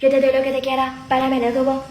Yo te doy lo que te quiera, para me lo robo.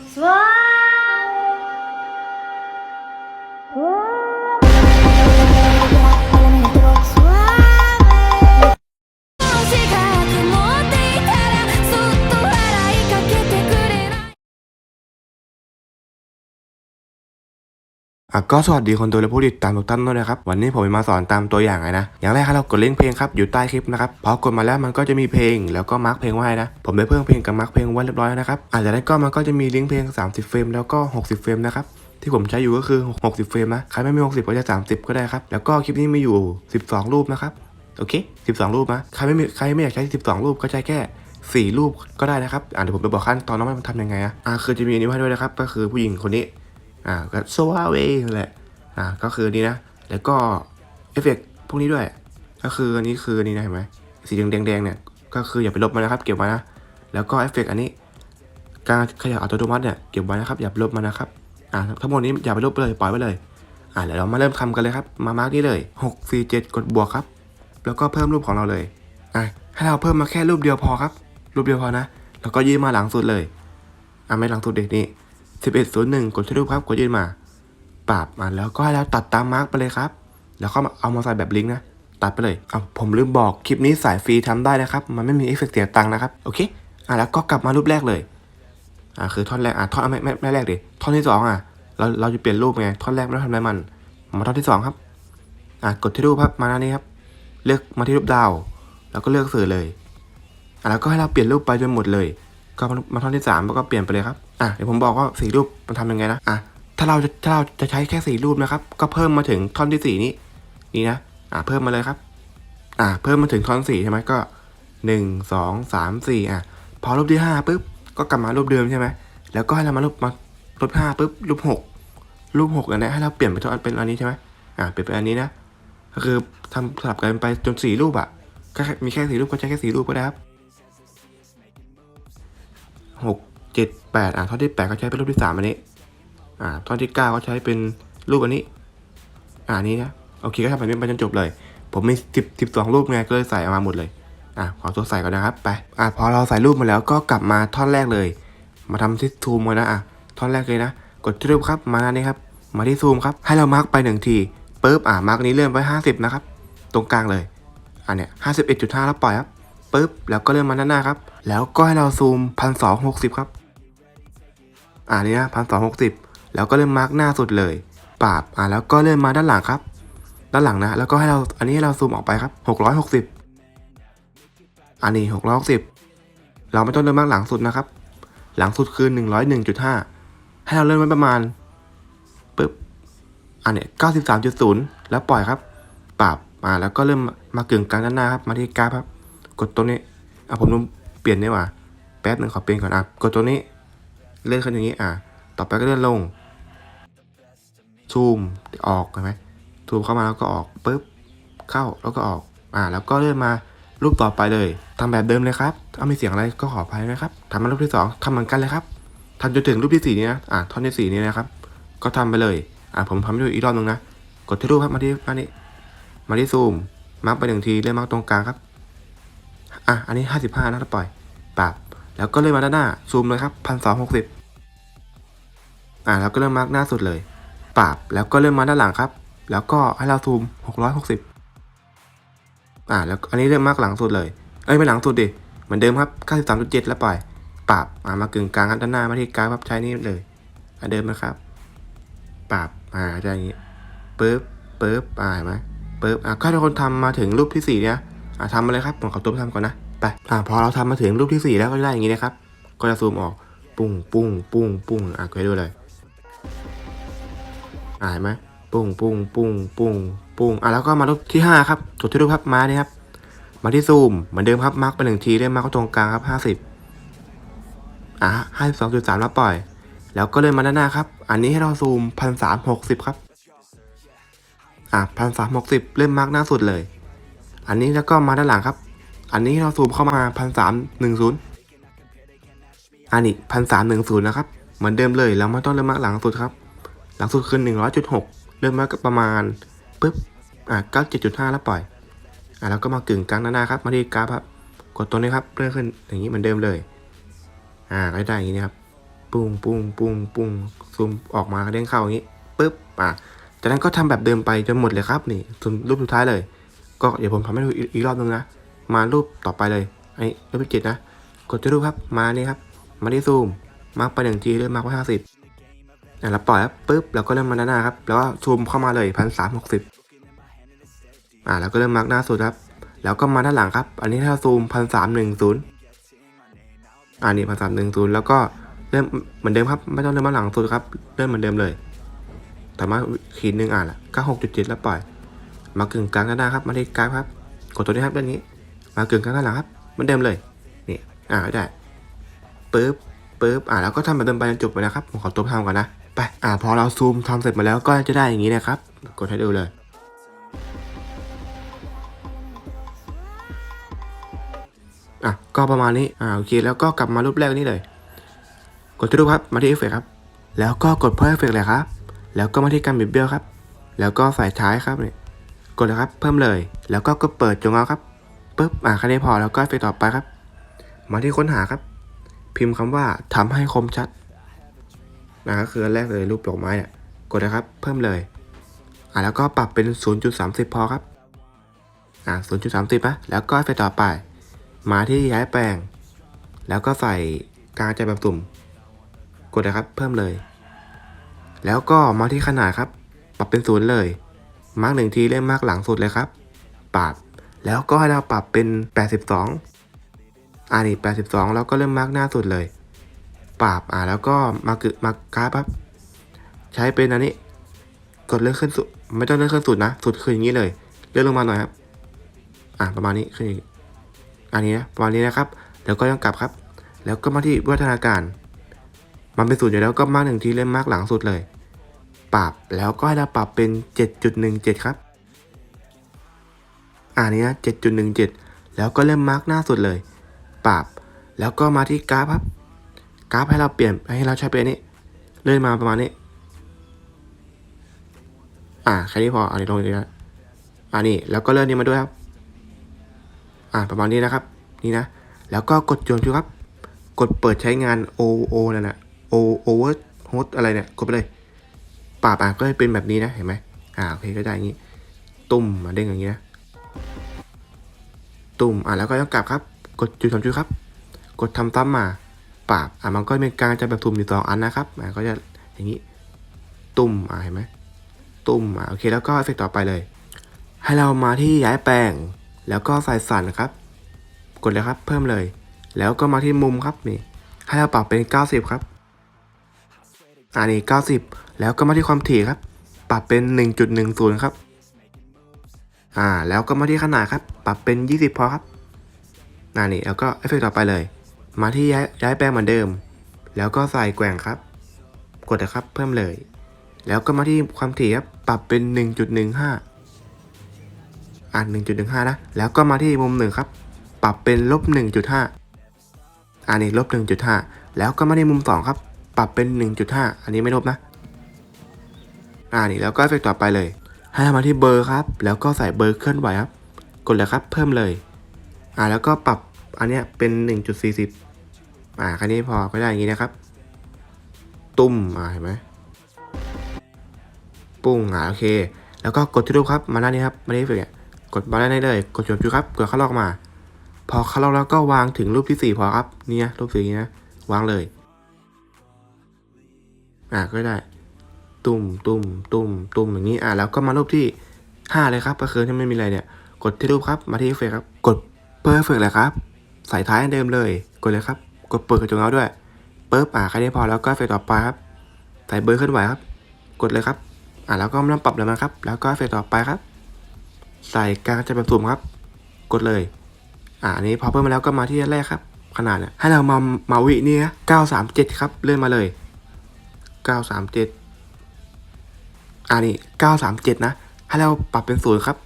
ก็สวัสดีคนดูและผู้ติดตามทุกท่านด้วยนะครับ วันนี้ผมมาสอนตามตัวอย่างเลยนะ อย่างแรกครับเรากดลิงก์เพลงครับอยู่ใต้คลิปนะครับ พอกดมาแล้วมันก็จะมีเพลงแล้วก็มาร์กเพลงไว้นะ ผมได้เพิ่มเพลงกับมาร์กเพลงไว้เรียบร้อยแล้วนะครับอาจจะได้ก็มันก็จะมีลิงก์เพลง 30 เฟรมแล้วก็ 60 เฟรมนะครับที่ผมใช้อยู่ก็คือ 60 เฟรมนะ ใครไม่มี 60 ก็จะ 30 ก็ได้ครับ แล้วก็คลิปนี้มีอยู่ 12 รูปนะครับ โอเค 12 รูปนะ ใครไม่มีใครไม่อยากใช้ 12 รูปก็ใช้แค่ 4 รูปก็ได้นะครับอ่าเดี๋ยวผมจะบอกขั้นตอนน้องมันทำยังไงอะอ่าคือจะมีอันนี้ให้ด้วยนะครับ ก็คือผู้หญิงคนนี้ อ่าก็โซวาเวแหละอ่าก็คือนี่นะ แล้วก็เอฟเฟกต์พวกนี้ด้วย ก็คืออันนี้คือนี่นะเห็นไหมสีแดงๆแดงเนี่ยก็คืออย่าไปลบมันนะครับ เก็บไว้นะแล้วก็เอฟเฟกต์อันนี้ การขยับอัตโนมัติเนี่ยเก็บไว้นะครับ อย่าไปลบมันนะครับอ่าทั้งหมดนี้อย่าไปลบเลยปล่อยไว้เลยอ่าเดี๋ยวเรามาเริ่มทำกันเลยครับ มามาร์กนี่เลย6 4 7กดบวกครับ แล้วก็เพิ่มรูปของเราเลยอะให้เราเพิ่มมาแค่รูปเดียวพอครับ รูปเดียวพอนะ แล้วก็ยืนมาหลังสุดเลยอะไม่หลังสุดเด็กนี่ 1101 กดที่รูปครับ กดยืนมา ปรับมาแล้วก็ให้เราตัดตามมาร์กไปเลยครับ แล้วก็เอามาใส่แบบลิงก์นะ ตัดไปเลยเอาผมลืมบอกคลิปนี้สายฟรีทำได้นะครับ มันไม่มีเอฟเฟกต์เสียตังค์นะครับ โอเค อะแล้วก็กลับมารูปแรกเลย อะคือท่อนแรก อะท่อนไม่ไม่ไม่แรกดิ ท่อนที่สองอะ เราเราจะเปลี่ยนรูปไง ท่อนแรกไม่ต้องทำอะไรมัน มาท่อนที่สองครับ อะกดที่รูปครับ มาหน้านี้ครับ เลือกมาที่รูปดาว แล้วก็เลือกสื่อเลย อะแล้วก็ให้เราเปลี่ยนรูปไปจนหมดเลย ก็มาท่อนที่สามแล้วก็เปลี่ยนไปเลยครับอะเดี๋ยวผมบอกว่าสี่รูปมันทำยังไงนะอะถ้าเราจะถ้าเราจะใช้แค่สี่รูปนะครับ ก็เพิ่มมาถึงท่อนที่สี่นี้ นี่นะอะเพิ่มมาเลยครับ อะเพิ่มมาถึงท่อนสี่ใช่ไหมก็หนึ่งสองสามสี่อะพอรูปที่ห้าปุ๊บก็กลับมารูปเดิมใช่ไหมแล้วก็ให้เรามารูปมารูปห้าปุ๊บรูปหกรูปหกอันนี้ให้เราเปลี่ยนไปเป็นเป็นอันนี้ใช่ไหมอะเปลี่ยนเป็นอันนี้นะก็คือทำสลับกันไปจนสี่รูปอะก็มีแค่สี่รูปก็ใช้แค่สี่รูปก็ได้ครับ หกเจ็ดแปดอะท่อนที่แปดก็ใช้เป็นรูปที่สามอันนี้ อ่าท่อนที่เก้าก็ใช้เป็นรูปอันนี้ อ่านี้นะโอเคก็ทำแบบนี้ไปจนจบเลย ผมมีสิบสิบสองรูปไงก็เลยใส่ออกมาหมดเลยอะขอตัวใส่ก่อนนะครับไปอะพอเราใส่รูปมาแล้วก็กลับมาท่อนแรกเลย มาทำที่ซูมกันนะอะท่อนแรกเลยนะกดที่รูปครับมาหน้านี้ครับมาที่ซูมครับให้เรามาร์กไปหนึ่งทีปุ๊บอะมาร์กนี้เลื่อนไปห้าสิบนะครับตรงกลางเลยอันเนี้ยห้าสิบเอ็ดจุดห้าแล้วปล่อยครับปุ๊บแล้วก็เลื่อนมาด้านหน้าครับ แล้วก็ให้เราซูมพันสองหกสิบครับ อ่านี่นะพันสองหกสิบแล้วก็เริ่มมาร์กหน้าสุดเลยปราบอ่าแล้วก็เริ่มมาด้านหลังครับ ด้านหลังนะ แล้วก็ให้เราอันนี้ให้เราซูมออกไปครับหกร้อยหกสิบอันนี้หกร้อยหกสิบเราไม่ต้องเริ่มมาร์กหลังสุดนะครับ หลังสุดคือหนึ่งร้อยหนึ่งจุดห้าให้เราเริ่มไว้ประมาณปึ๊บอันเนี้ยเก้าสิบสามจุดศูนย์แล้วปล่อยครับปราบอ่าแล้วก็เริ่มมากึ่งกลางด้านหน้าครับ มาที่กราฟครับ กดตัวนี้อะผม ปลี่ยนไดีกว่าแป๊บหนึ่งขอเปลี่ยนก่อนอะกดตัวนี้ เลื่อนขึ้นอย่างนี้อะต่อไปก็เลื่อนลงซูมออกเห็นไหมซูมเข้ามาแล้วก็ออกปุ๊บเข้าแล้วก็ออกอ่าแล้วก็เลื่อนมารูปต่อไปเลยทำแบบเดิมเลยครับถ้ามีเสียงอะไรก็ขออภัยนะครับทำมารูปที่สองทำเหมือนกันเลยครับทำจนถึงรูปที่สี่นี้นะอ่าท่อนที่สี่นี้นะครับ ก็ทำไปเลยอ่าผมทำให้ดูอีกรอบนึงนะกดที่รูปครับมาที่มานี่มาที่ซูมมาร์กไปหนึ่งทีเลื่อนมาร์กตรงกลางครับอะอันนี้ห้าสิบห้านะถ้าปล่อย ปรับ แล้วก็เลื่อนมาด้านหน้าซูมเลยครับพันสองหกสิบอ่าแล้วก็เริ่มมาร์กหน้าสุดเลย ปรับแล้วก็เริ่มมาด้านหลังครับ แล้วก็ให้เราซูมหกร้อยหกสิบอ่าแล้วอันนี้เริ่มมาร์กหลังสุดเลยเอ้ยไม่หลังสุดดิเหมือนเดิมครับเก้าสิบสามจุดเจ็ดแล้วปล่อยปรับอ่ามากึ่งกลางครับด้านหน้ามาที่กลางครับใช้นี่เลยอันเดิมนะครับ ปรับอ่าจะอย่างนี้ปึ๊บปึ๊บอ่าเห็นไหมปึ๊บอ่าถ้าทุกคนทำมาถึงรูปที่สี่เนี่ยอ่าทำมาเลยครับผมขอตัวไปทำก่อนนะ ไปอ่าพอเราทำมาถึงรูปที่สี่แล้วก็ได้อย่างนี้นะครับ ก็จะซูมออกปุ้งปุ้งปุ้งปุ้งอะก็ให้ดูเลยอ่าเห็นไหมปุ้งปุ้งปุ้งปุ้งปุ้งอะแล้วก็มารูปที่ห้าครับกดที่รูปครับมาเนี่ยครับ มาที่ซูมเหมือนเดิมครับมาร์กไปหนึ่งทีเลื่อนมาเข้าตรงกลางครับห้าสิบอะห้าสองจุดสามแล้วปล่อย แล้วก็เลื่อนมาด้านหน้าครับ อันนี้ให้เราซูมพันสามหกสิบครับอะพันสามหกสิบเริ่มมาร์กหน้าสุดเลย อันนี้แล้วก็มาด้านหลังครับ อันนี้เราซูมเข้ามาพันสามหนึ่งศูนย์อันนี้พันสามหนึ่งศูนย์นะครับ เหมือนเดิมเลยแล้วไม่ต้องเริ่มมาหลังสุดครับ หลังสุดคือหนึ่งร้อยจุดหกเริ่มมาประมาณปึ๊บอะเก้าเจ็ดจุดห้าแล้วปล่อยอะแล้วก็มากึ่งกลางหน้าครับ มาที่กราฟครับ กดตัวนี้ครับเลื่อนขึ้นอย่างนี้เหมือนเดิมเลย อ่าก็ได้อย่างนี้นะครับ ปุ้งปุ้งปุ้งปุ้งซูมออกมาเด้งเข้าอย่างนี้ปึ๊บอะจากนั้นก็ทำแบบเดิมไปจนหมดเลยครับนี่ส่วนรูปสุดท้ายเลย ก็เดี๋ยวผมทำให้ดูอีกอีกรอบนึงนะ มารูปต่อไปเลยไอ้รูปที่เจ็ดนะ กดที่รูปครับ มานี่ครับ มาที่ซูม มาไปหนึ่งทีเริ่มมาร์กไปห้าสิบอะเราปล่อยครับปึ๊บเราก็เริ่มมาด้าหน้าครับ แล้วก็ซูมเข้ามาเลยพันสามหกสิบอ่าแล้วก็เริ่มมาร์กหน้าสุดครับ แล้วก็มาด้านหลังครับ อันนี้ถ้าซูมพันสามหนึ่งศูนย์อ่านี่พันสามหนึ่งศูนย์แล้วก็เริ่มเหมือนเดิมครับ ไม่ต้องเริ่มมาหลังสุดครับ เริ่มเหมือนเดิมเลยแต่มาขีดหนึ่งอ่านละก็หกจุดเจ็ดแล้วปล่อย มากึ่งกลางด้านหน้าครับ มาที่กราฟครับ กดตัวนี้ครับด้านนี้ มากึ่งกลางด้านหลังครับเหมือนเดิมเลยนี่อ่าได้ปึ๊บปึ๊บอ่าแล้วก็ทำแบบเดิมไปจนจบไปนะครับผมขอตัวทำก่อนนะไปอ่าพอเราซูมทำเสร็จมาแล้วก็จะได้อย่างนี้นะครับ กดให้ดูเลยอะก็ประมาณนี้อ่าโอเคแล้วก็กลับมารูปแรกนี่เลย กดที่รูปครับมาที่เอฟเฟกครับ แล้วก็กดเพิ่มเอฟเฟกเลยครับ แล้วก็มาที่การบิดเบี้ยวครับ แล้วก็ใส่ท้ายครับเนี่ยกดเลยครับ เพิ่มเลย แล้วก็กดเปิดจงเอาครับ ปึ๊บอ่าแค่นี้พอแล้วก็เฟเฟกต่อไปครับ มาที่ค้นหาครับ พิมพ์คำว่าทำให้คมชัดนะก็คืออันแรกเลยรูปดอกไม้เนี่ยกดนะครับ เพิ่มเลยอ่าแล้วก็ปรับเป็น 0.30 พอครับอ่า0.30นะแล้วก็เฟเฟกต่อไป มาที่ย้ายแปลง แล้วก็ใส่กลางใจแบบสุ่ม กดนะครับ เพิ่มเลย แล้วก็มาที่ขนาดครับ ปรับเป็นศูนย์เลย มาร์กหนึ่งทีเล่มมาร์กหลังสุดเลยครับ ปรับ แล้วก็ให้เราปรับเป็น 82อ่านี่82 แล้วก็เริ่มมาร์กหน้าสุดเลย ปรับอ่าแล้วก็มากึมากราฟครับใช้เป็นอันนี้ กดเลื่อนขึ้นสุดไม่ต้องเลื่อนขึ้นสุดนะ สุดคืออย่างนี้เลย เลื่อนลงมาหน่อยครับ อ่าประมาณนี้คืออันนี้นะประมาณนี้นะครับ แล้วก็ยังกลับครับ แล้วก็มาที่วัฒนาการ มันเป็นศูนย์อยู่แล้วก็มาร์กหนึ่งทีเล่มมาร์กหลังสุดเลย ปรับแล้วก็ให้เราปรับเป็น 7.17 ครับ อ่านี้นะ7.17 แล้วก็เริ่มมาร์กหน้าสุดเลย ปรับ แล้วก็มาที่กราฟครับ กราฟให้เราเปลี่ยนให้เราใช้เป็นอันนี้ เลื่อนมาประมาณนี้ อ่าแค่นี้พออันนี้ลงนี้นะอ่านี่ แล้วก็เลื่อนนี้มาด้วยครับ อ่าประมาณนี้นะครับ นี่นะ แล้วก็กดจวนชูครับ กดเปิดใช้งาน O O นั่นแหละ O Over Host อะไรเนี่ย กดไปเลย ปราบอะก็เป็นแบบนี้นะ เห็นไหมอ่าโอเคก็ได้อย่างนี้ ตุ่มมาเด้งอย่างนี้นะ ตุ่มอะแล้วก็ต้องกลับครับ กดจุดสองจุดครับ กดทำซ้ำมาปราบอะมันก็เป็นการจะแบบตุ่มอยู่สองอันนะครับอะก็จะอย่างนี้ตุ่มอะเห็นไหมตุ่มอะโอเคแล้วก็เอฟเฟกต์ต่อไปเลย ให้เรามาที่ย้ายแปลง แล้วก็ใส่สันครับ กดเลยครับเพิ่มเลย แล้วก็มาที่มุมครับนี่ให้เราปรับเป็น 90 ครับอ่านี่90 แล้วก็มาที่ความถี่ครับ ปรับเป็น 1.10 ครับ อ่า แล้วก็มาที่ขนาดครับ ปรับเป็น 20 พอครับอ่านี่แล้วก็เอฟเฟกต์ต่อไปเลย มาที่ย้ายย้ายแปลงเหมือนเดิม แล้วก็ใส่แกว่งครับ กดนะครับ เพิ่มเลย แล้วก็มาที่ความถี่ครับ ปรับเป็น 1.15 อ่า1.15 นะ แล้วก็มาที่มุมหนึ่งครับ ปรับเป็นลบ1.5 อันนี้ลบ1.5 แล้วก็มาที่มุม 2 ครับ ปรับเป็น 1.5 อันนี้ไม่ลบนะ อ่านี่แล้วก็เอฟเฟกต์ต่อไปเลย ให้มาที่เบอร์ครับ แล้วก็ใส่เบอร์เคลื่อนไหวครับ กดเลยครับ เพิ่มเลย อ่าแล้วก็ปรับอันเนี้ยเป็น 1.40 อ่าแค่นี้พอก็ได้อย่างนี้นะครับ ตุ้มอ่าเห็นไหมปุ้งอ่าโอเค แล้วก็กดที่รูปครับ มาด้านนี้ครับ มาที่เอฟเฟกเนี่ยกดมาด้านนี้เลย กดจดจุดครับกดเข้าลอกมา พอเข้าลอกแล้วก็วางถึงรูปที่สี่พอครับ เนี่ยรูปสีนี้นะวางเลย อ่าก็ได้ ตุ่มตุ่มตุ่มตุ่มอย่างนี้อ่าแล้วก็มารูปที่ห้าเลยครับก็คือที่ไม่มีอะไรเนี่ย กดที่รูปครับมาที่เอฟเฟกครับ กดเปิดเฟเฟกต์เลยครับ ใส่ท้ายเดิมเลย กดเลยครับ กดเปิดกระจกเงาด้วยเปึ๊บอ่าแค่นี้พอแล้วก็เฟกต์ต่อไปครับ ใส่เบอร์เคลื่อนไหวครับ กดเลยครับ อ่าแล้วก็ไม่ต้องปรับเลยนะครับ แล้วก็เฟกต์ต่อไปครับ ใส่กลางจะแบบสุ่มครับ กดเลย อ่าอันนี้พอเพิ่มมาแล้วก็มาที่แรกครับ ขนาดเนี่ยให้เรามามาวินี่นะ937ครับเลื่อนมาเลย937 อ่านี่937นะ ให้เราปรับเป็นศูนย์ครับ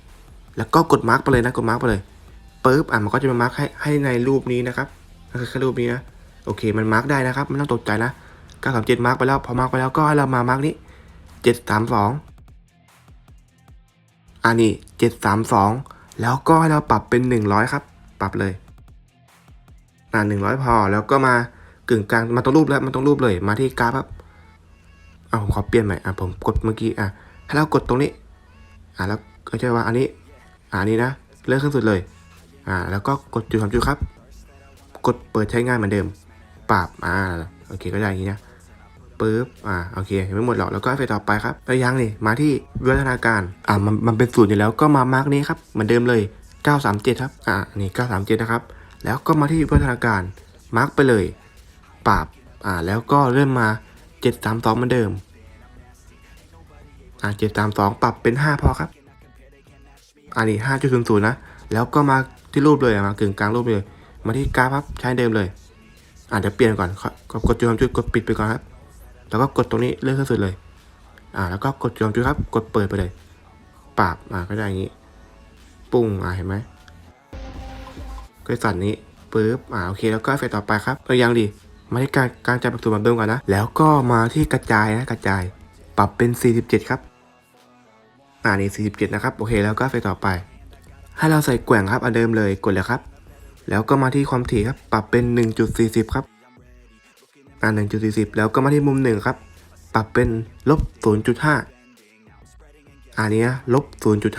แล้วก็กดมาร์กไปเลยนะกดมาร์กไปเลยปึ๊บอะมันก็จะมามาร์กให้ให้ในรูปนี้นะครับก็คือแค่รูปนี้นะโอเคมันมาร์กได้นะครับไม่ต้องตกใจนะ937มาร์กไปแล้วพอมาร์กไปแล้วก็ให้เรามามาร์กนี้732อันนี้เจ็ดสามสองแล้วก็ให้เราปรับเป็นหนึ่งร้อยครับ ปรับเลยอ่าหนึ่งร้อยพอแล้วก็มากกึ่งกลางมันต้องรูปแล้วมันต้องรูปเลยมาที่กราฟครับ อ่าผมขอเปลี่ยนใหม่อะผมกดเมื่อกี้อะให้เรากดตรงนี้ อ่าแล้วก็จะว่าอันนี้ อ่าอันนี้นะเลื่อนขึ้นสุดเลย อ่า แล้วก็กดจุดสามจุดครับ กดเปิดใช้งานเหมือนเดิมปรับอ่าโอเคก็ได้อย่างนี้นะปึ๊บอ่าโอเคยังไม่หมดหรอกแล้วก็ไปต่อไปครับแล้วยังนี่มาที่วิวัฒนาการอ่ามันมันเป็นศูนย์อยู่แล้วก็มามาร์กนี้ครับเหมือนเดิมเลย 937 ครับอ่านี่ 937 นะครับ แล้วก็มาที่วิวัฒนาการมาร์กไปเลยปรับอ่าแล้วก็เริ่มมา 732เหมือนเดิม อ่า732ปรับเป็น5พอครับ อันนี้5.00นย์ศูนย์นะ แล้วก็มาที่รูปเลยมากึ่งกลางรูปเลย มาที่กราฟครับใช้เดิมเลย อ่าเดี๋ยวเปลี่ยนก่อนขอกดจุดสามจุดกดปิดไปก่อนครับ แล้วก็กดตรงนี้เลื่อนขึ้นสุดเลย อ่า แล้วก็กดจุดสามจุดครับ กดเปิดไปเลยปรับอ่าก็ได้อย่างนี้ ปุ้งอ่าเห็นไหมก็สั่นนี้ปึ๊บอ่าโอเคแล้วก็เฟสต่อไปครับตัวอย่างดี มาที่การการจับประตูมาเบิ่มก่อนนะ แล้วก็มาที่กระจายนะกระจาย ปรับเป็น 47 ครับ อ่านี่ 47 นะครับ โอเค แล้วก็เฟต่อไป ให้เราใส่แกว่งครับอันเดิมเลยกดเลยครับ แล้วก็มาที่ความถี่ครับ ปรับเป็น 1.40 ครับ อ่า 1.40 แล้วก็มาที่มุมหนึ่งครับ ปรับเป็นลบ 0.5 อันนี้นะลบ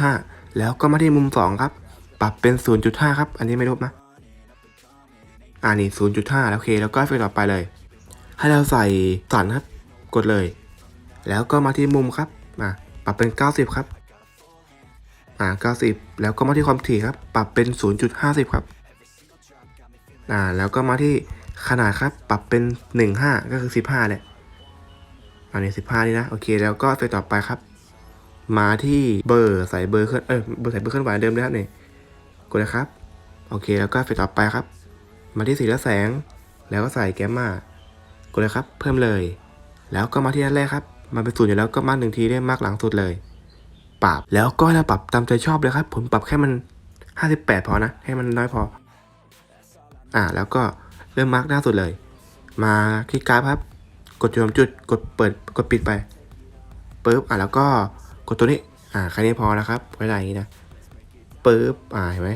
0.5 แล้วก็มาที่มุม 2 ครับ ปรับเป็น 0.5 ครับ อันนี้ไม่ลบนะ อ่านี่0.5แล้วโอเค แล้วก็เฟซต่อไปเลย ให้เราใส่สันครับ กดเลย แล้วก็มาที่มุมครับอ่าปรับเป็น 90 ครับอ่า90 แล้วก็มาที่ความถี่ครับ ปรับเป็น 0.50 ครับอ่าแล้วก็มาที่ขนาดครับ ปรับเป็น 15 ก็คือ 15แหละอันนี้ 15 นี่นะ โอเค แล้วก็ไปต่อไปครับ มาที่เบอร์ใส่เบอร์เคลื่อนเออเบอร์ใส่เบอร์เคลื่อนไหวเดิมเลยครับนี่กดเลยครับ โอเค แล้วก็ไปต่อไปครับ มาที่สีและแสง แล้วก็ใส่แกมมากดเลยครับ เพิ่มเลย แล้วก็มาที่อันแรกครับ มันเป็นศูนย์อยู่แล้วก็มากหนึ่งทีได้มากหลังสุดเลย ปรับ แล้วก็เราปรับตามใจชอบเลยครับ ผมปรับแค่มัน 58 พอนะ ให้มันน้อยพอ อ่า แล้วก็เริ่มมาร์กหน้าสุดเลย มาที่กกราฟครับ กดจุดสามจุด กดเปิด กดปิดไปปึ๊บ อ่าแล้วก็กดตัวนี้ อ่าแค่นี้พอนะครับไว้ได้อย่างนี้นะปึ๊บ อ่า เห็นไหม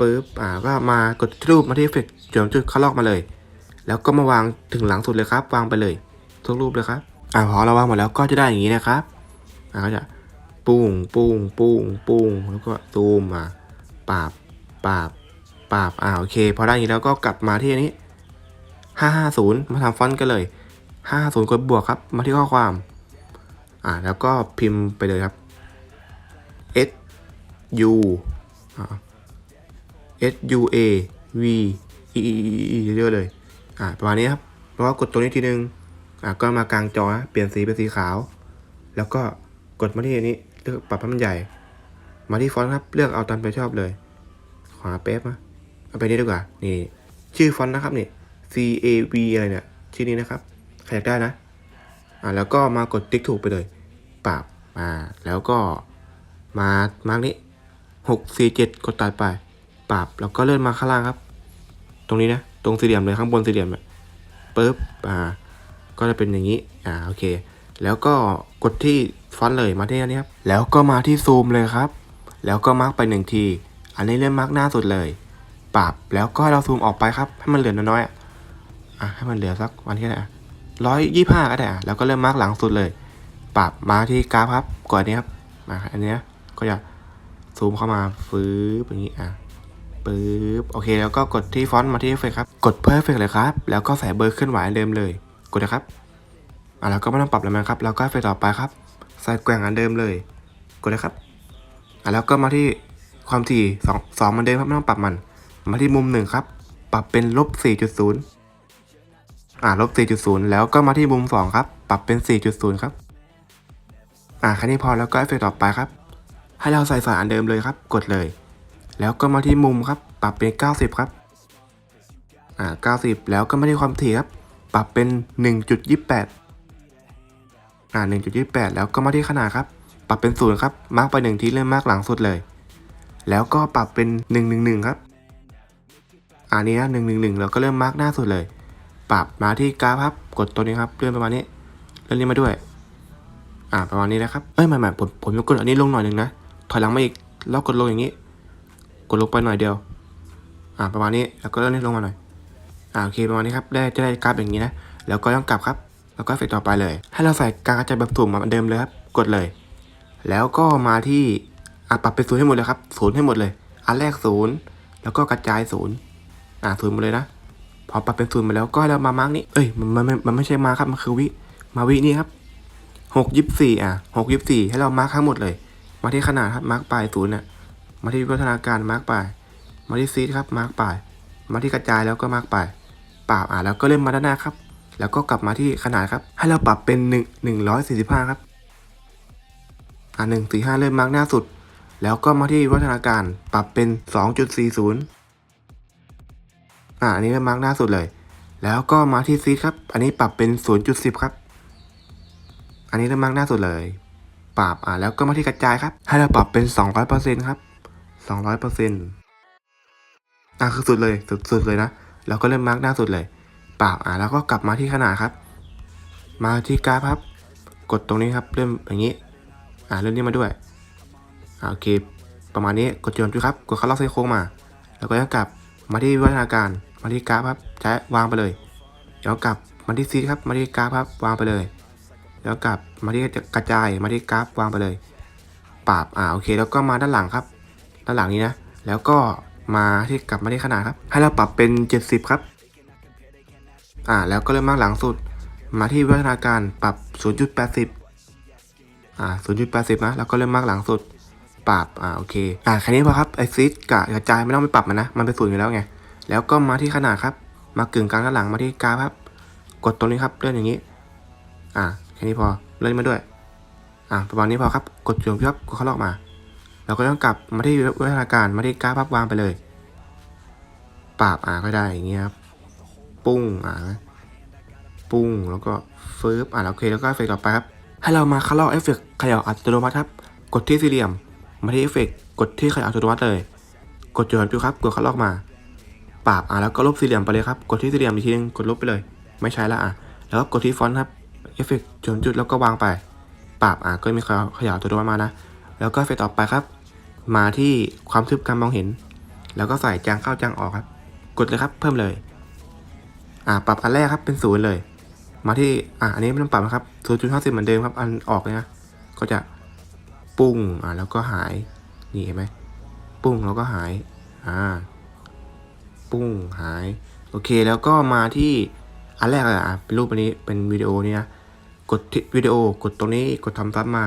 ปึ๊บอ่าก็มากดรูปมาที่เอฟเฟกต์จุดจุดเขาลอกมาเลย แล้วก็มาวางถึงหลังสุดเลยครับ วางไปเลย ทุกรูปเลยครับอ่าพอเราวางหมดแล้วก็จะได้อย่างนี้นะครับอ่าก็จะปุ้งปุ้งปุ้งปุ้งแล้วก็ซูมมาปราบปราบปราบอ่าโอเคพอได้อย่างนี้แล้วก็กลับมาที่อันนี้ 550 มาทำฟอนต์กันเลย 550กดบวกครับ มาที่ข้อความอ่าแล้วก็พิมพ์ไปเลยครับ S U อ่า S U A V E E E E เยอะเลย อ่าประมาณนี้ครับ แล้วก็กดตัวนี้ทีนึง อ่าก็มากลางจอนะเปลี่ยนสีเป็นสีขาว แล้วก็กดมาที่อันนี้เลือกปรับให้มันใหญ่ มาที่ฟอนต์ครับ เลือกเอาตามใจชอบเลย ขวาเป๊บนะเอาไปนี่ดีกว่า นี่ ชื่อฟอนต์นะครับนี่ C A V อะไรเนี่ย ชื่อนี้นะครับ ใครอยากได้นะ อ่าแล้วก็มากดติ๊กถูกไปเลย ปรับ อ่า แล้วก็มามาร์กนี้หกสี่เจ็ดกดตัดไป ปรับแล้วก็เลื่อนมาข้างล่างครับ ตรงนี้นะตรงสี่เหลี่ยมเลยข้างบนสี่เหลี่ยมปึ๊บอ่าก็จะเป็นอย่างนี้อ่าโอเค แล้วก็กดที่ฟอนต์เลยมาที่อันนี้ครับแล้วก็มาที่ซูมเลยครับ แล้วก็มาร์กไปหนึ่งที อันนี้เลื่อนมาร์กหน้าสุดเลย ปรับแล้วก็ให้เราซูมออกไปครับ ให้มันเหลือน้อยๆอะอะให้มันเหลือสักวันที่ไหนร้อยยี่ห้าก็ได้อะแล้วก็เริ่มมาร์กหลังสุดเลย ปรับมาที่กราฟครับกดอันนี้ครับมาอันเนี้ก็จะซูมเข้ามาฟื้บอย่างนี้อะ ปึ๊บโอเค แล้วก็กดที่ฟอนต์มาที่เอฟเฟกครับ กดเพิ่มเอฟเฟกเลยครับ แล้วก็ใส่เบอร์เคลื่อนไหวเดิมเลย กดนะครับอะแล้วก็ไม่ต้องปรับแล้วนะครับแล้วก็เฟกต์ต่อไปครับ ใส่แกว่งอันเดิมเลย กดนะครับอะแล้วก็มาที่ความถี่สองสองมันเดิมครับไม่ต้องปรับมัน มาที่มุมหนึ่งครับ ปรับเป็นลบสี่จุดศูนย์อ่าลบสี่จุดศูนย์แล้วก็มาที่มุมสองครับ ปรับเป็นสี่จุดศูนย์ครับ อ่าแค่นี้พอแล้วก็เอฟเฟกต์ต่อไปครับ ให้เราใส่สายอันเดิมเลยครับ กดเลย แล้วก็มาที่มุมครับ ปรับเป็น 90 ครับ อ่า 90 แล้วก็มาที่ความถี่ครับ ปรับเป็น 1.28 อ่า 1.28 แล้วก็มาที่ขนาดครับ ปรับเป็นศูนย์ครับ มาร์กไปหนึ่งทีเริ่มมาร์กหลังสุดเลย แล้วก็ปรับเป็น 111 ครับ อ่านี้นะ111 แล้วก็เริ่มมาร์กหน้าสุดเลย ปรับมาที่กราฟครับ กดตัวนี้ครับเลื่อนประมาณนี้เลื่อนนี้มาด้วย อ่า ประมาณนี้นะครับ เอ้ยไม่ไม่ผมผมจะกดอันนี้ลงหน่อยหนึ่งนะ ถอยหลังมาอีก แล้วกดลงอย่างนี้ กดลงไปหน่อยเดียว อ่าประมาณนี้แล้วก็เลื่อนนี้ลงมาหน่อย อ่าโอเคประมาณนี้ครับได้จะได้กราฟอย่างนี้นะ แล้วก็ต้องกลับครับ แล้วก็เฟกต่อไปเลย ให้เราใส่การกระจายแบบสุ่มเหมือนเดิมเลยครับ กดเลย แล้วก็มาที่อะปรับเป็นศูนย์ให้หมดเลยครับศูนย์ให้หมดเลย อันแรกศูนย์แล้วก็กระจายศูนย์อ่าศูนย์หมดเลยนะ พอปรับเป็นศูนย์มาแล้วก็ให้เรามามาร์กนี่เอ้ยมันมันมันมันไม่ใช่มาครับมันคือวิ มาวินี่ครับหกยิบสี่อะหกยิบสี่ให้เรามาร์คทั้งหมดเลย มาที่ขนาดครับมาร์กปลายศูนย์น่ะ มาที่วัฒนาการมาร์กไปมาที่ซีดครับมาร์กไปมาที่กระจายแล้วก็มาร์กไปปราบอะแล้วก็เล่นมาด้านหน้าครับ แล้วก็กลับมาที่ขนาดครับ ให้เราปรับเป็นหนึ่งหนึ่งร้อยสี่สิบห้าครับอ่าหนึ่งสี่ห้าเริ่มมาร์กหน้าสุด แล้วก็มาที่วัฒนาการปรับเป็นสองจุดสี่ศูนย์อ่าอันนี้เริ่มมาร์กหน้าสุดเลย แล้วก็มาที่ซีดครับ อันนี้ปรับเป็น 0.10 ครับ อันนี้เริ่มมาร์กหน้าสุดเลย ปรับอ่าแล้วก็มาที่กระจายครับ ให้เราปรับเป็น 200%ครับ 200%อ่าคือสุดเลยสุดสุดเลยนะแล้วก็เริ่มมาร์กหน้าสุดเลยปรับอ่าแล้วก็กลับมาที่ขนาดครับ มาที่กราฟครับ กดตรงนี้ครับเริ่มอย่างนี้ อ่าเริ่มนี้มาด้วยอ่าโอเค ประมาณนี้กดจนจุดครับ กดเข้าล็อกไซโค้งมา แล้วก็ยังกลับมาที่วิวัฒนาการมาที่กราฟครับใช้วางไปเลยแล้วกลับมาที่ซีครับมาที่กราฟครับวางไปเลยแล้วกลับมาที่กระจายมาที่กราฟวางไปเลยปรับอ่าโอเค แล้วก็มาด้านหลังครับ ด้านหลังนี้นะ แล้วก็มาที่กลับมาที่ขนาดครับ ให้เราปรับเป็น 70 ครับ อ่า แล้วก็เริ่มมาหลังสุด มาที่วิวัฒนาการปรับ 0.80 อ่า 0.80 นะ แล้วก็เริ่มมากหลังสุด ปรับ อ่า โอเค อ่า แค่นี้พอครับ ไอซีดกับกระจายไม่ต้องไปปรับมันนะ มันเป็นศูนย์อยู่แล้วไง แล้วก็มาที่ขนาดครับ มากึ่งกลางด้านหลังมาที่กราฟครับ กดตรงนี้ครับ เลื่อนอย่างนี้ อ่า แค่นี้พอ เลื่อนมาด้วย อ่าประมาณนี้พอครับ กดจุดครับ กดเข้าล็อกมา แล้วก็ต้องกลับมาที่วิวัฒนาการมาที่กราพับวางไปเลยปรับอ่าก็ได้อย่างเงี้ยครับปุ้งอ่าปุ้งแล้วก็ฟืบอ่าโอเคแล้วก็เอฟเฟกต์ต่อไปครับให้เรามาคัดลอกเอฟเฟกต์ขย่าอัตโนมัติครับกดที่สี่เหลี่ยมมาที่เอฟเฟกต์กดที่ขย่าอัตโนมัติเลย กดจุดจุดครับกดคัดลอกมาปรับอะแล้วก็ลบสี่เหลี่ยมไปเลยครับกดที่สี่เหลี่ยมอีกทีนึงกดลบไปเลย ไม่ใช้ละอะแล้วก็กดที่ฟอนต์ครับเอฟเฟกต์จุดจุดแล้วก็วางไปปรับอะก็มีขย่าอัตโนมัติมานะแล้วก็เอฟเฟกต่อไปครับ มาที่ความทึบการมองเห็น แล้วก็ใส่จางเข้าจางออกครับ กดเลยครับเพิ่มเลย อ่าปรับอันแรกครับเป็นศูนย์เลย มาที่อะอันนี้ไม่ต้องปรับนะครับ0.50เหมือนเดิมครับ อันออกเลยนะก็จะปุ้งอ่าแล้วก็หายนี่เห็นไหมปุ้งแล้วก็หายอ่าปุ้งหาย โอเคแล้วก็มาที่อันแรกเลยอะเป็นรูปอันนี้เป็นวิดีโอนี่นะกดวิดีโอกดตรงนี้กดทำซับมา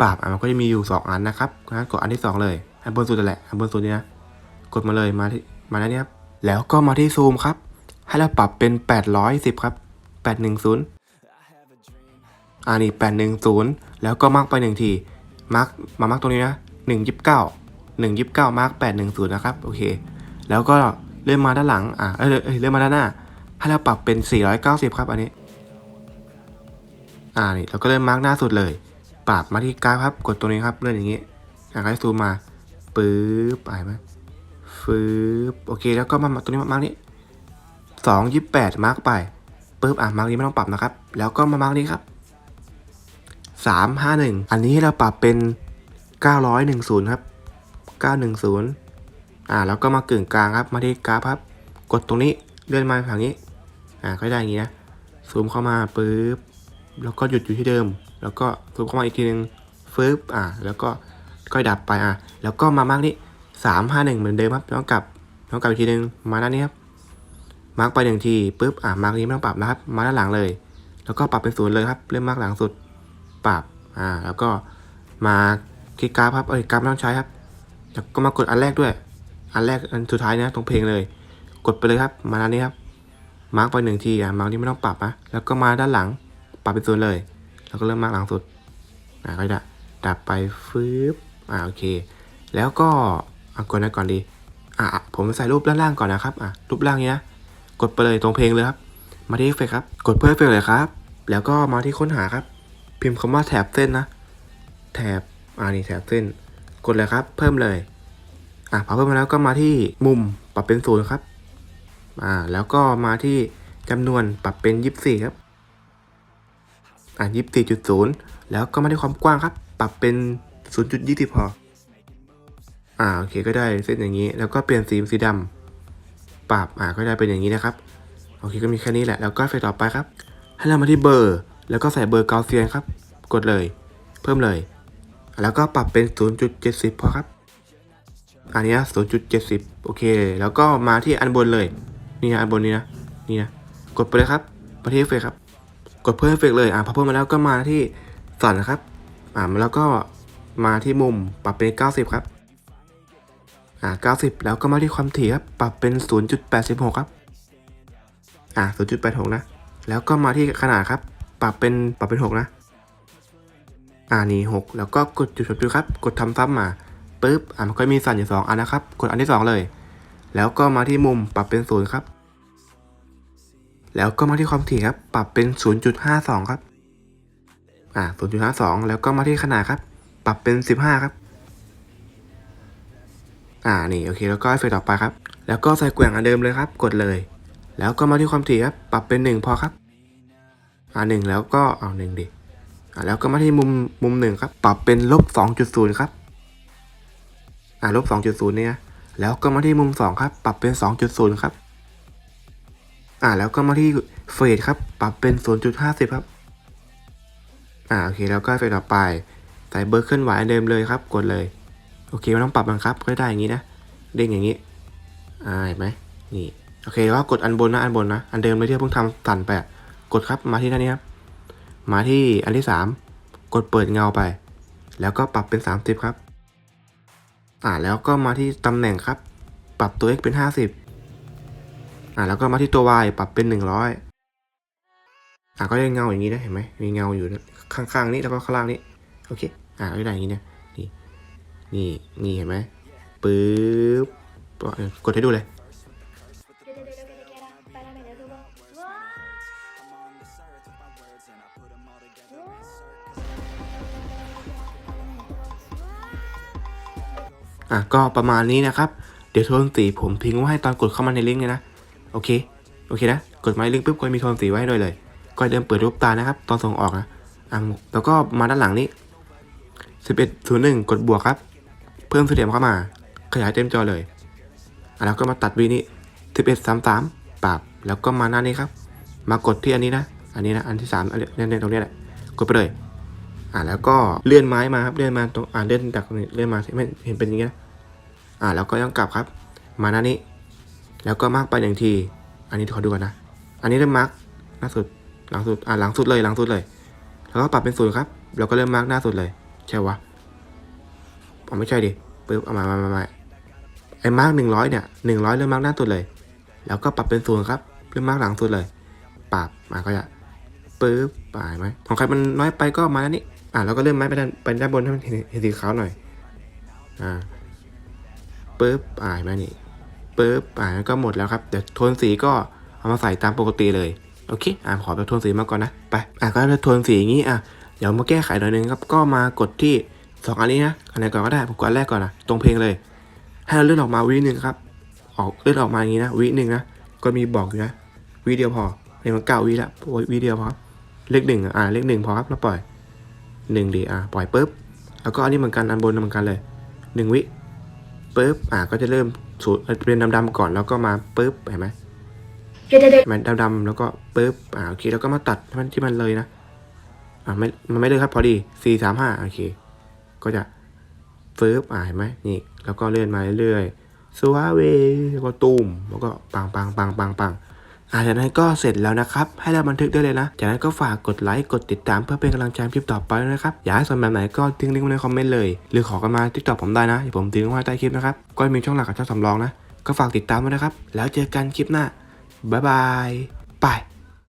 ปรับอะมันก็จะมีอยู่ 2 อันนะครับงั้นกดอันที่ 2 เลย อันบนสุดแหละ อันบนสุดนี้นะ กดมาเลยมาที่มาแล้วเนี่ยครับ แล้วก็มาที่ซูมครับ ให้เราปรับเป็น 810 ครับ 810อ่านี่810 แล้วก็มาร์กไปหนึ่งทีมาร์กมามาร์กตรงนี้นะ 129 129 มาร์ก810 นะครับ โอเค แล้วก็เลื่อนมาด้านหลัง อ่าเอยเอยเลื่อนมาด้านหน้า ให้เราปรับเป็น 490 ครับ อันนี้ อ่า นี่ เราก็เลื่อนมาร์กหน้าสุดเลย ปรับมาที่กราฟครับ กดตรงนี้ครับเลื่อนอย่างนี้อ่าให้ซูมมาปึ๊บไปไหมฟืบโอเค แล้วก็มาตรงนี้มาร์กนี้สองยี่แปดมาร์กไปปุ๊บอะมาร์กนี้ไม่ต้องปรับนะครับ แล้วก็มามาร์กนี้ครับสามห้าหนึ่งอันนี้เราปรับเป็นเก้าร้อยหนึ่งศูนย์ครับเก้าหนึ่งศูนย์อ่าแล้วก็มากึ่งกลางครับมาที่กราฟครับ กดตรงนี้เลื่อนมาฝั่งนี้ อ่าก็ได้อย่างนี้นะซูมเข้ามาปุ๊บแล้วก็หยุดอยู่ที่เดิม แล้วก็ซูมเข้ามาอีกทีนึงฟืบอ่าแล้วก็ก็ดับไปอะแล้วก็มามาร์กนี้สามห้าหนึ่งเหมือนเดิมครับแล้วกลับแล้วกลับอีกทีนึงมาด้านนี้ครับมาร์กไปหนึ่งทีปุ๊บอะมาร์กนี้ไม่ต้องปรับนะครับ มาด้านหลังเลย แล้วก็ปรับเป็นศูนย์เลยครับ เริ่มมาร์กหลังสุดปรับอ่าแล้วก็มาที่กราฟครับเอ้ยกราฟไม่ต้องใช้ครับแล้วก็มากดอันแรกด้วย อันแรกอันสุดท้ายนะตรงเพลงเลย กดไปเลยครับ มาด้านนี้ครับมาร์กไปหนึ่งทีอะมาร์กนี้ไม่ต้องปรับนะแล้วก็มาด้านหลังปรับเป็นศูนย์เลย แล้วก็เริ่มมากหลังสุดอ่าก็จะดับไปฟืบอ่าโอเค แล้วก็อะกดนะก่อนดีอะอะผมใส่รูปด้านล่างก่อนนะครับอะรูปล่างเนี้นะกดไปเลยตรงเพลงเลยครับ มาที่เอฟเฟกครับ กดเพื่อเอฟเฟกเลยครับ แล้วก็มาที่ค้นหาครับ พิมพ์คำว่าแถบเส้นนะ แถบอ่านี่แถบเส้น กดเลยครับ เพิ่มเลยอะพอเพิ่มมาแล้วก็มาที่มุมปรับเป็นศูนย์ครับอ่าแล้วก็มาที่จำนวนปรับเป็นยี่สิบสี่ครับ อ่ายี่สิบสี่จุดศูนย์แล้วก็มาที่ความกว้างครับ ปรับเป็นศูนย์จุดยี่สิบพอ อ่าโอเคก็ได้เส้นอย่างนี้ แล้วก็เปลี่ยนสีเป็นสีดปรับอ่าก็จะเป็นอย่างนี้นะครับ โอเคก็มีแค่นี้แหละ แล้วก็เฟซต่อไปครับ ให้เรามาที่เบอร์ แล้วก็ใส่เบอร์เกาเซียนครับ กดเลย เพิ่มเลย แล้วก็ปรับเป็น 0.70 พอครับ อันนี้นะ0.70 โอเค แล้วก็มาที่อันบนเลย นี่นะอันบนนี้นะ นี่นะ กดไปเลยครับมาที่เอฟเฟกต์ครับ กดเพิ่มเอฟเฟกเลยอ่าพอเพิ่มมาแล้วก็มาที่สันนะครับอ่าแล้วก็มาที่มุมปรับเป็น 90 ครับอ่า90 แล้วก็มาที่ความถี่ครับปรับเป็น 0.86 ครับอ่า0.86 นะ แล้วก็มาที่ขนาดครับ ปรับเป็นปรับเป็น 6 นะอ่านี่ 6 แล้วก็กดจุดชมดูครับ กดทำซ้ำมาปึ๊บอ่ามันก็มีสั่นอยู่สองอันนะครับ กดอันที่สองเลย แล้วก็มาที่มุมปรับเป็น 0 ครับ แล้วก็มาที่ความถี่ครับ ปรับเป็น 0.52 ครับ อ่า 0.52 แล้วก็มาที่ขนาดครับ ปรับเป็น 15 ครับ อ่า นี่ โอเค แล้วก็เอฟเฟกต่อไปครับ แล้วก็ใส่แกว่งอันเดิมเลยครับ กดเลย แล้วก็มาที่ความถี่ครับ ปรับเป็น 1 พอครับ อ่าหนึ่งแล้วก็ เอาหนึ่งดิอ่าแล้วก็มาที่มุม มุมหนึ่งครับ ปรับเป็นลบ 2.0 ครับ อ่าลบ 2.0 เนี่ย แล้วก็มาที่มุม 2 ครับ ปรับเป็น 2.0 ครับ อ่าแล้วก็มาที่เฟสครับ ปรับเป็น 0.50 ครับ อ่าโอเคแล้วก็เฟสต่อไป ใส่เบอร์เคลื่อนไหวเดิมเลยครับ กดเลย โอเคไม่ต้องปรับบังคับก็ได้อย่างนี้นะ เด้งอย่างนี้ อ่าเห็นไหมนี่ โอเคแล้วก็กดอันบนนะอันบนนะ อันเดิมเลยที่เราเพิ่งทำสั่นไปกดครับมาที่หน้านี้ครับ มาที่อันที่สามกดเปิดเงาไป แล้วก็ปรับเป็น 30 ครับ อ่าแล้วก็มาที่ตำแหน่งครับ ปรับตัว x เป็น 50 อ่าแล้วก็มาที่ตัว y ปรับเป็น 100อ่าก็ได้เงาอย่างนี้นะเห็นไหมมีเงาอยู่ข้างๆนี้แล้วก็ข้างล่างนี้โอเคอ่าก็ได้อย่างนี้นะนี่นี่นี่เห็นไหมปึ๊บกดให้ดูเลยอะก็ประมาณนี้นะครับ เดี๋ยวโทนสีผมทิ้งไว้ให้ตอนกดเข้ามาในลิงก์เลยนะ โอเค โอเคนะ กดมาในลิงก์ปุ๊บก็มีโทนสีไว้ห้ด้วยเลย ก็เดิมเปิดรูปตานะครับ ตอนส่งออกนะอะแล้วก็มาด้านหลังนี้1101 กดบวกครับ เพิ่มเสถียรเข้ามา ขยายเต็มจอเลยอะแล้วก็มาตัดวีนี้1133ปรับ แล้วก็มาหน้านี้ครับ มากดที่อันนี้นะ อันนี้นะ อันที่สามอันนี้ตรงนี้แหละ กดไปเลยอ่าแล้วก็เลื่อนไม้มาครับเลื่อนมาตรงอ่าเลื่อนจากตรงนี้เลื่อนมาไม่เห็นเป็นอย่างเงี้ยอ่าแล้วก็ย่องกลับครับ มาหน้านี้ แล้วก็มาร์กไปหนึ่งที อันนี้ขอดูก่อนนะ อันนี้เริ่มมาร์กหน้าสุดหลังสุดอ่าหลังสุดเลยหลังสุดเลย แล้วก็ปรับเป็นศูนย์ครับแล้วก็เริ่มมาร์กหน้าสุดเลย ใช่วะอ๋อไม่ใช่ดิปึ๊บเอามามามามาไอ้มาร์กหนึ่งร้อยเนี่ยหนึ่งร้อยเริ่มมาร์กหน้าสุดเลย แล้วก็ปรับเป็นศูนย์ครับเริ่มมาร์กหลังสุดเลย ปรับมาก็จะปึ๊บปายไหมของใครมันน้อยไปก็มาด้านนี้อ่าแล้วก็เริ่มไม้ไปด้านไปด้านบนให้มันเห็นสีขาวหน่อย อ่าปึ๊บอ่าเห็นไหมนี่ ปึ๊บอ่าก็หมดแล้วครับเดี๋ยวโทนสีก็เอามาใส่ตามปกติเลยโอเคอ่าขอไปโทนสีมาก่อนนะไปอ่าก็ได้โทนสีอย่างนี้อะเดี๋ยวมาแก้ไขหน่อยนึงครับก็มากดที่สองอันนี้นะอันไหนก่อนก็ได้ผมกดอันแรกก่อนนะตรงเพลงเลย ให้เราเลื่อนออกมาวิหนึ่งครับออกเลื่อนออกมาอย่างนี้นะวิหนึ่งนะก็มีบอกอยู่นะวิเดียวพอเพลงมันเก้าวิละโอ้ยวิเดียวพอเลขหนึ่งอะอ่าเลขหนึ่งพอครับแล้วปล่อยหนึ่งดีอ่าปล่อยปุ๊บแล้วก็อันนี้เหมือนกันอันบนเหมือนกันเลยหนึ่งวิปุ๊บอ่าก็จะเริ่ม สูตรเป็นดำๆก่อนแล้วก็มาปุ๊บเห็นไหม Yo te doy มันดำๆแล้วก็ปุ๊บอ่าโอเคแล้วก็มาตัดให้มันที่มันเลยนะอ่าไม่มันไม่เลยครับพอดีสี่สามห้าโอเค ก็จะฟื้บอ่าเห็นไหมนี่แล้วก็เลื่อนมาเรื่อยๆสวาเวแล้วก็ตูมแล้วก็ปังปังปังปังปัง อ่าจากนั้นก็เสร็จแล้วนะครับ ให้เราบันทึกได้เลยนะ จากนั้นก็ฝากกดไลค์กดติดตามเพื่อเป็นกำลังใจให้คลิปต่อไปนะครับ อยากให้สอนแบบไหนก็ทิ้งลิงก์ไว้ในคอมเมนต์เลย หรือขอกันมาทิกตอกผมได้นะเดี๋ยวผมทิ้งไว้ใต้คลิปนะครับ ก็มีช่องหลักกับช่องสำรองนะ ก็ฝากติดตามด้วยนะครับ แล้วเจอกันคลิปหน้า บ๊ายบาย ไป